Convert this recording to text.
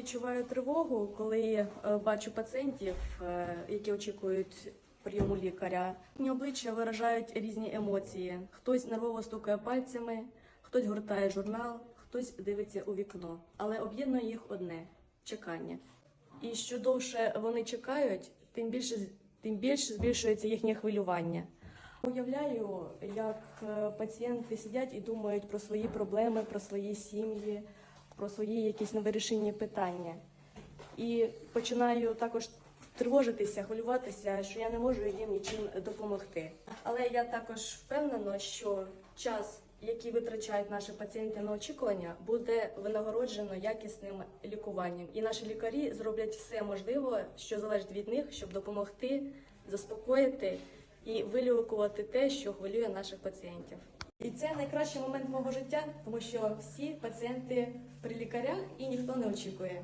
відчуваю тривогу, коли е, бачу пацієнтів, е, які очікують прийому лікаря. Їхні обличчя виражають різні емоції. Хтось нервово стукає пальцями, хтось гортає журнал, хтось дивиться у вікно. Але об'єднує їх одне чекання. І що довше вони чекають, тим більше тим більше збільшується їхнє хвилювання. Уявляю, як е, пацієнти сидять і думають про свої проблеми, про свої сім'ї, про свої якісь невирішені питання. І починаю також тривожитися, хвилюватися, що я не можу їм нічим допомогти. Але я також впевнена, що час, який витрачають наші пацієнти на очікування, буде винагороджено якісним лікуванням. І наші лікарі зроблять все можливе, що залежить від них, щоб допомогти, заспокоїти і вилікувати те, що хвилює наших пацієнтів. І це найкращий момент мого життя, тому що всі пацієнти при лікарях і ніхто не очікує.